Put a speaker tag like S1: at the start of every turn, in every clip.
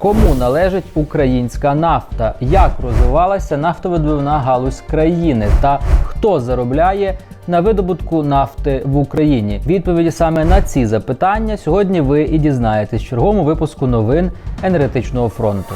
S1: Кому належить українська нафта? Як розвивалася нафтовидобувна галузь країни? Та хто заробляє на видобутку нафти в Україні? Відповіді саме на ці запитання сьогодні ви і дізнаєтесь в черговому випуску новин енергетичного фронту.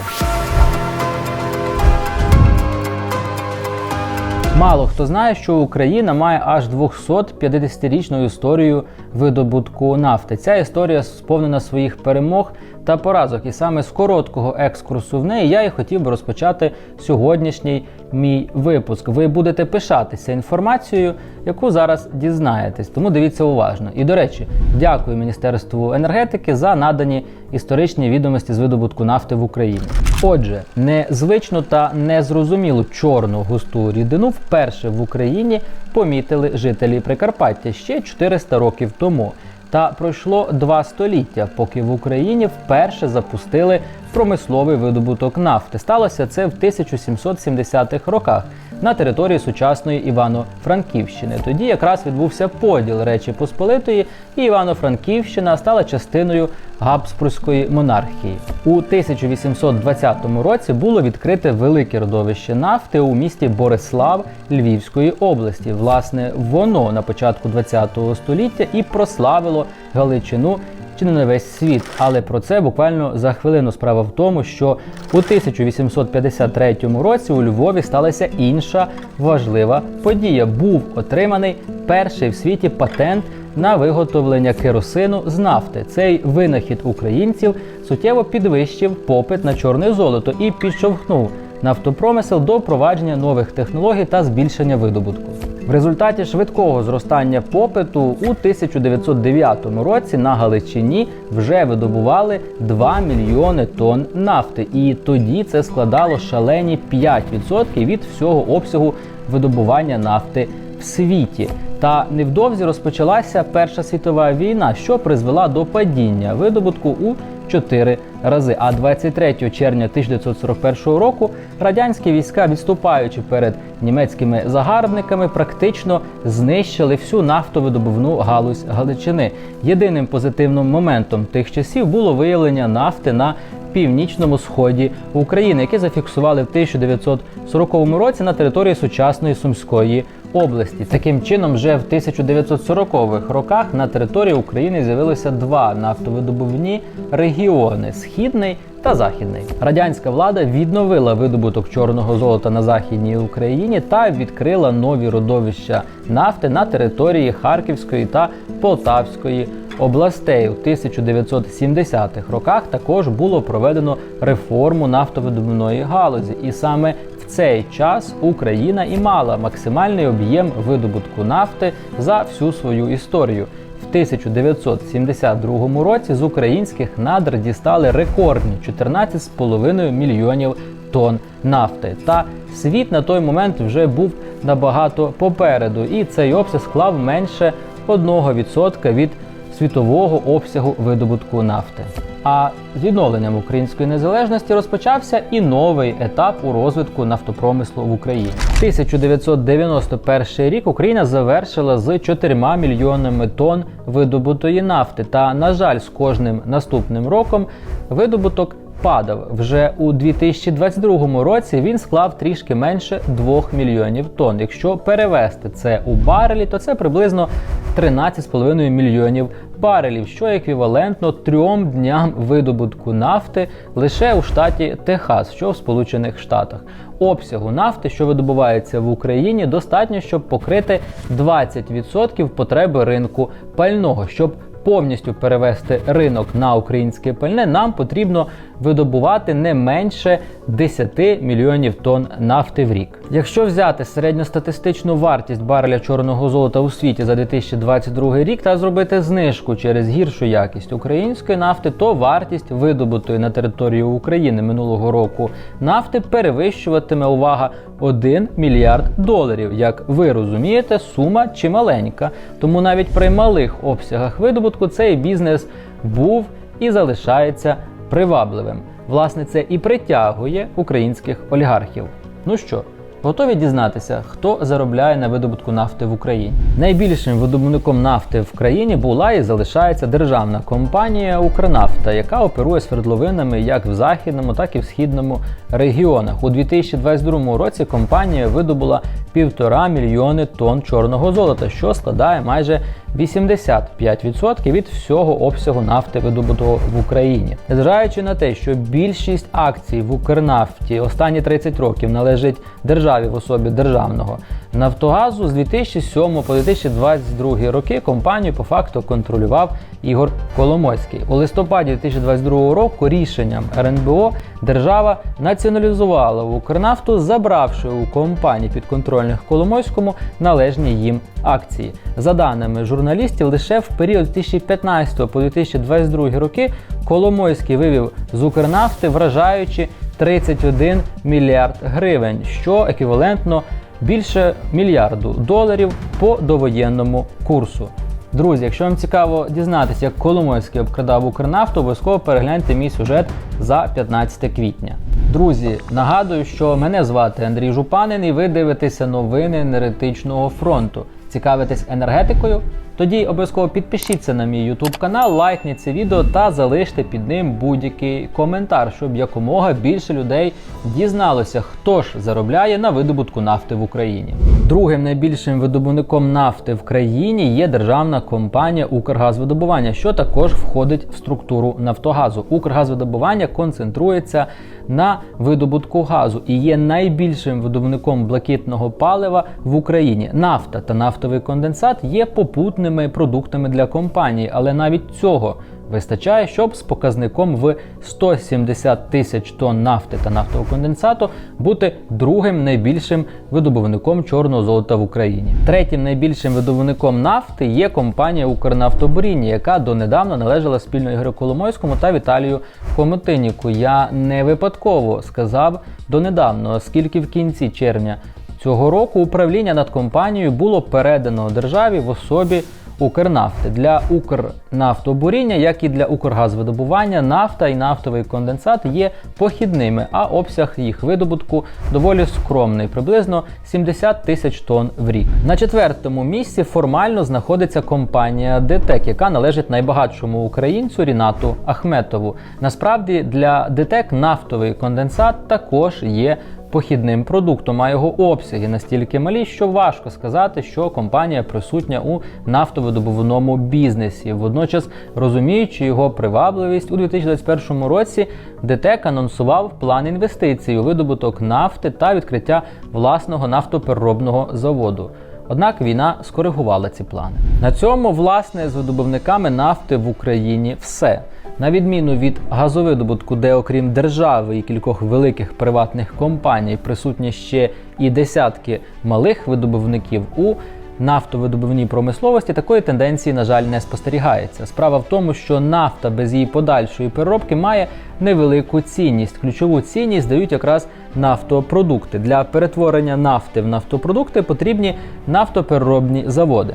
S1: Мало хто знає, що Україна має аж 250-річну історію видобутку нафти. Ця історія сповнена своїх перемог та поразок. І саме з короткого екскурсу в неї я і хотів би розпочати сьогоднішній мій випуск. Ви будете пишатися інформацією, яку зараз дізнаєтесь. Тому дивіться уважно. І до речі, дякую Міністерству енергетики за надані історичні відомості з видобутку нафти в Україні. Отже, незвичну та незрозумілу чорну густу рідину вперше в Україні помітили жителі Прикарпаття ще 400 років тому. Та пройшло два століття, поки в Україні вперше запустили промисловий видобуток нафти. Сталося це в 1770-х роках на території сучасної Івано-Франківщини. Тоді якраз відбувся поділ Речі Посполитої, і Івано-Франківщина стала частиною Габсбурзької монархії. У 1820 році було відкрите велике родовище нафти у місті Борислав Львівської області. Власне, воно на початку ХХ століття і прославило Галичину чи не на весь світ. Але про це буквально за хвилину справа в тому, що у 1853 році у Львові сталася інша важлива подія. Був отриманий перший в світі патент на виготовлення керосину з нафти. Цей винахід українців суттєво підвищив попит на чорне золото і підштовхнув нафтопромисел до впровадження нових технологій та збільшення видобутку. В результаті швидкого зростання попиту у 1909 році на Галичині вже видобували 2 мільйони тонн нафти, і тоді це складало шалені 5% від всього обсягу видобування нафти світі. Та невдовзі розпочалася Перша світова війна, що призвела до падіння видобутку у 4 рази. А 23 червня 1941 року радянські війська, відступаючи перед німецькими загарбниками, практично знищили всю нафтовидобувну галузь Галичини. Єдиним позитивним моментом тих часів було виявлення нафти на північному сході України, яке зафіксували в 1940 році на території сучасної Сумської області. Таким чином, вже в 1940-х роках на території України з'явилося два нафтовидобувні регіони східний та західний. Радянська влада відновила видобуток чорного золота на західній Україні та відкрила нові родовища нафти на території Харківської та Полтавської областей. У 1970-х роках також було проведено реформу нафтовидобувної галузі, і саме цей час Україна і мала максимальний об'єм видобутку нафти за всю свою історію. В 1972 році з українських надр дістали рекордні 14,5 мільйонів тонн нафти. Та світ на той момент вже був набагато попереду, і цей обсяг склав менше 1% від світового обсягу видобутку нафти. А з відновленням української незалежності розпочався і новий етап у розвитку нафтопромислу в Україні. 1991 рік Україна завершила з 4 мільйонами тонн видобутої нафти. Та, на жаль, з кожним наступним роком видобуток падав. Вже у 2022 році він склав трішки менше 2 мільйонів тонн. Якщо перевести це у барелі, то це приблизно 13,5 мільйонів барелів, що еквівалентно трьом дням видобутку нафти лише у штаті Техас, що в Сполучених Штатах. Обсягу нафти, що видобувається в Україні, достатньо, щоб покрити 20% потреби ринку пального. Щоб повністю перевести ринок на українське пальне, нам потрібно видобувати не менше 10 мільйонів тонн нафти в рік. Якщо взяти середньостатистичну вартість бареля чорного золота у світі за 2022 рік та зробити знижку через гіршу якість української нафти, то вартість видобутої на території України минулого року нафти перевищуватиме увага 1 мільярд доларів. Як ви розумієте, сума чималенька. Тому навіть при малих обсягах видобутку цей бізнес був і залишається привабливим. Власне, це і притягує українських олігархів. Ну що, Готові дізнатися, хто заробляє на видобутку нафти в Україні? Найбільшим видобувником нафти в країні була і залишається державна компанія Укрнафта, яка оперує свердловинами як в західному, так і в східному регіонах. У 2022 році компанія видобула півтора мільйони тонн чорного золота, що складає майже 85% від всього обсягу нафти видобутого в Україні. Незважаючи на те, що більшість акцій в Укрнафті останні 30 років належить державі в особі державного Нафтогазу з 2007 по 2022 роки компанію по факту контролював Ігор Коломойський. У листопаді 2022 року рішенням РНБО держава націоналізувала Укрнафту, забравши у компаній підконтрольних Коломойському належні їм акції. За даними журналістів, лише в період 2015 по 2022 роки Коломойський вивів з Укрнафти вражаючи 31 мільярд гривень, що еквівалентно більше мільярду доларів по довоєнному курсу. Друзі, якщо вам цікаво дізнатися, як Коломойський обкрадав Укрнафту, обов'язково перегляньте мій сюжет за 15 квітня. Друзі, нагадую, що мене звати Андрій Жупанин і ви дивитеся новини енергетичного фронту. Цікавитесь енергетикою? Тоді обов'язково підпишіться на мій YouTube канал, лайкніть це відео та залиште під ним будь-який коментар, щоб якомога більше людей дізналося, хто ж заробляє на видобутку нафти в Україні. Другим найбільшим видобувником нафти в країні є державна компанія Укргазвидобування, що також входить в структуру Нафтогазу. Укргазвидобування концентрується на видобутку газу і є найбільшим видобувником блакитного палива в Україні. Нафта та нафтовий конденсат є попутними продуктами для компанії, але навіть цього вистачає, щоб з показником в 170 тисяч тонн нафти та нафтового конденсату бути другим найбільшим видобувником чорного золота в Україні. Третім найбільшим видобувником нафти є компанія Укрнафтобуріння, яка донедавна належала спільно Ігорю Коломойському та Віталію Хомотиніку. Я не випадково сказав донедавна, оскільки в кінці червня цього року управління над компанією було передано державі в особі Укрнафти для Укрнафтобуріння, як і для Укргазвидобування, нафта і нафтовий конденсат є похідними, а обсяг їх видобутку доволі скромний, приблизно 70 тисяч тонн в рік. На четвертому місці формально знаходиться компанія ДТЕК, яка належить найбагатшому українцю Рінату Ахметову. Насправді для ДТЕК нафтовий конденсат також є похідним продуктом, а його обсяги настільки малі, що важко сказати, що компанія присутня у нафтовидобувному бізнесі. Водночас, розуміючи його привабливість, у 2021 році ДТЕК анонсував план інвестицій у видобуток нафти та відкриття власного нафтопереробного заводу. Однак війна скоригувала ці плани. На цьому, власне, з видобувниками нафти в Україні все. На відміну від газовидобутку, де окрім держави і кількох великих приватних компаній присутні ще і десятки малих видобувників у нафтовидобувній промисловості такої тенденції, на жаль, не спостерігається. Справа в тому, що нафта без її подальшої переробки має невелику цінність. Ключову цінність дають якраз нафтопродукти. Для перетворення нафти в нафтопродукти потрібні нафтопереробні заводи.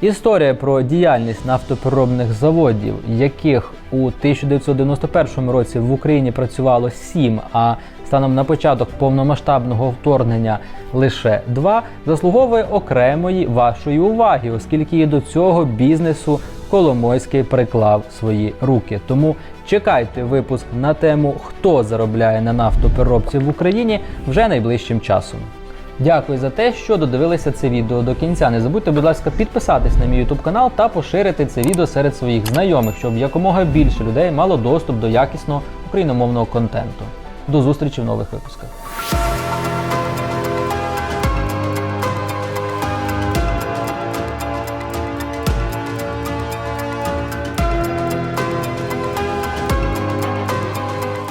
S1: Історія про діяльність нафтопереробних заводів, яких у 1991 році в Україні працювало 7, а станом на початок повномасштабного вторгнення лише 2, заслуговує окремої вашої уваги, оскільки і до цього бізнесу Коломойський приклав свої руки. Тому чекайте випуск на тему, хто заробляє на нафтопереробці в Україні вже найближчим часом. Дякую за те, що додивилися це відео до кінця. Не забудьте, будь ласка, підписатись на мій YouTube канал та поширити це відео серед своїх знайомих, щоб якомога більше людей мало доступ до якісного україномовного контенту. До зустрічі в нових випусках.